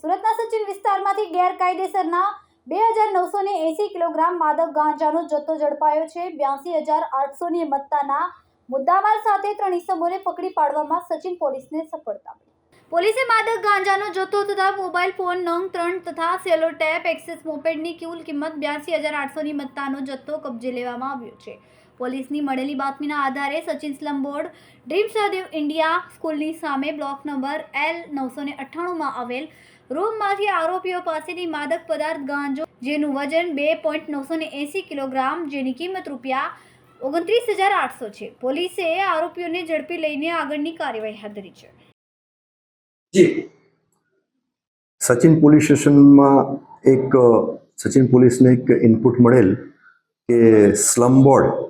સુરતના સચિન વિસ્તારમાંથી ગેરકાયદેસરના બે હજાર નવસો ને એસી કિલોગ્રામ માદક ગાંજાનો જથ્થો ઝડપાયો છે. બ્યાસી હજાર આઠસોની મત્તાના મુદ્દામાલ સાથે ત્રણ ઇસમોને પકડી પાડવામાં સચિન પોલીસને સફળતા મળી. પોલીસે માદક ગાંજાનો જથ્થો તથા મોબાઈલ ફોન, નંગ ત્રણ તથા સેલો ટેપ, એક્સેસ મોપેડની કુલ કિંમત બ્યાસી હજાર આઠસોની મત્તાનો જથ્થો કબજે લેવામાં આવ્યો છે. પોલીસની મળેલી બાતમીના આધારે Sachin slum board Dream Sahdev India સ્કૂલની સામે બ્લોક નંબર એલ નવસો ને અઠ્ઠાણુંમાં આવેલ રૂમમાંથી આરોપીઓ પાસેથી માદક પદાર્થ ગાંજો, જેનું વજન બે પોઈન્ટ નવસો ને એંસી કિલોગ્રામ, જેની કિંમત રૂપિયા ઓગણત્રીસ હજાર આઠસો છે. પોલીસે આરોપીઓને ઝડપી લઈને આગળની કાર્યવાહી હાથ ધરી છે. સચિન પોલીસ સ્ટેશનમાં એક સચિન પોલીસને એક ઇનપુટ મળેલ કે સ્લમ બોર્ડ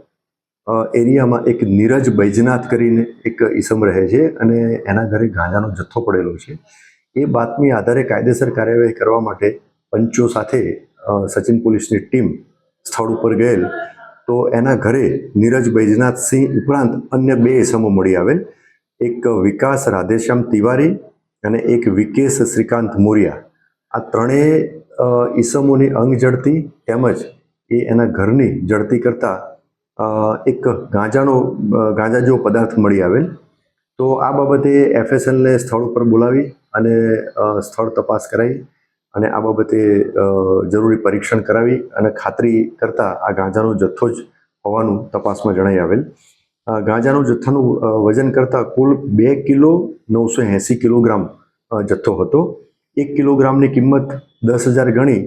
એરિયામાં એક નીરજ બૈજનાથ કરીને એક ઈસમ રહે છે અને એના ઘરે ગાંજાનો જથ્થો પડેલો છે. એ બાતમી આધારે કાયદેસર કાર્યવાહી કરવા માટે પંચો સાથે સચિન પોલીસની ટીમ સ્થળ ઉપર ગયેલ. તો એના ઘરે નીરજ બૈજનાથસિંહ ઉપરાંત અન્ય બે ઈસમો મળી આવેલ. એક વિકાસ રાધેશ્યામ તિવારી અને એક વિકેશ શ્રીકાંત મોરિયા. આ ત્રણેય ઈસમોની અંગ જડતી તેમજ એ એના ઘરની જડતી કરતાં એક ગાંજાનો ગાંજા જેવો પદાર્થ મળી આવેલ. તો આ બાબતે એફએસએલને સ્થળ ઉપર બોલાવી અને સ્થળ તપાસ કરાવી અને આ બાબતે જરૂરી પરીક્ષણ કરાવી અને ખાતરી કરતાં આ ગાંજાનો જથ્થો જ હોવાનું તપાસમાં જણાઈ આવેલ. ગાંજાનો જથ્થાનું વજન કરતાં કુલ બે કિલો નવસો એંસી કિલોગ્રામ જથ્થો હતો. એક કિલોગ્રામની કિંમત દસ હજાર ગણી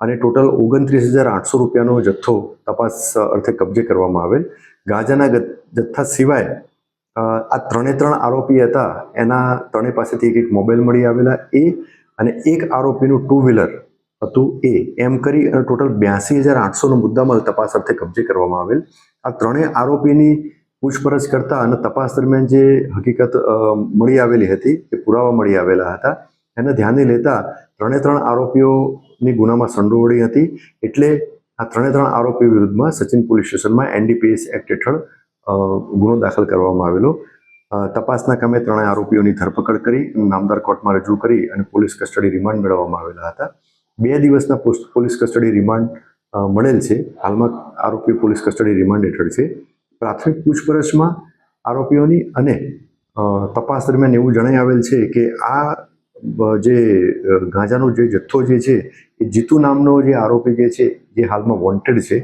અને ટોટલ ઓગણત્રીસ હજાર આઠસો રૂપિયાનો જથ્થો તપાસ અર્થે કબજે કરવામાં આવેલ. ગાંજાના જથ્થા સિવાય આ ત્રણે ત્રણ આરોપી હતા. એના ત્રણેય પાસેથી એક એક મોબાઈલ મળી આવેલા, એ અને એક આરોપીનું ટુ વ્હીલર હતું એ. એમ કરી અને ટોટલ બ્યાસી હજાર આઠસોનો મુદ્દામાલ તપાસ અર્થે કબજે કરવામાં આવેલ. આ ત્રણેય આરોપીની પૂછપરછ કરતા અને તપાસ દરમિયાન જે હકીકત મળી આવેલી હતી, એ પુરાવા મળી આવેલા હતા. એને ધ્યાને લેતા ત્રણે ત્રણ આરોપીઓની ગુનામાં સંડોવણી હતી એટલે આ ત્રણે ત્રણ આરોપી વિરુદ્ધમાં સચિન પોલીસ સ્ટેશનમાં એનડીપીએસ એક્ટ હેઠળ ગુનો દાખલ કરવામાં આવેલો. તપાસના કામે ત્રણેય આરોપીઓની ધરપકડ કરી નામદાર કોર્ટમાં રજૂ કરી અને પોલીસ કસ્ટડી રિમાન્ડ મેળવવામાં આવેલા હતા. બે દિવસના પોલીસ કસ્ટડી રિમાન્ડ મળેલ છે. હાલમાં આરોપી પોલીસ કસ્ટડી રિમાન્ડ હેઠળ છે. પ્રાથમિક પૂછપરછમાં આરોપીઓની અને તપાસ દરમિયાન એવું જણાઈ આવેલ છે કે આ જે ગાંજાનો જે જથ્થો જે છે, એ જીતુ નામનો જે આરોપી જે છે, જે હાલમાં વોન્ટેડ છે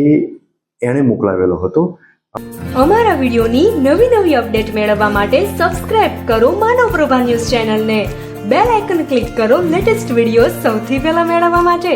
એ એણે મોકલાવેલો હતો. અમારા વિડીયોની નવી નવી અપડેટ મેળવવા માટે સબસ્ક્રાઇબ કરો માનવ પ્રભા ન્યૂઝ ચેનલને. બેલ આઇકન ક્લિક કરો લેટેસ્ટ વીડિયો સૌથી પહેલા મેળવવા માટે.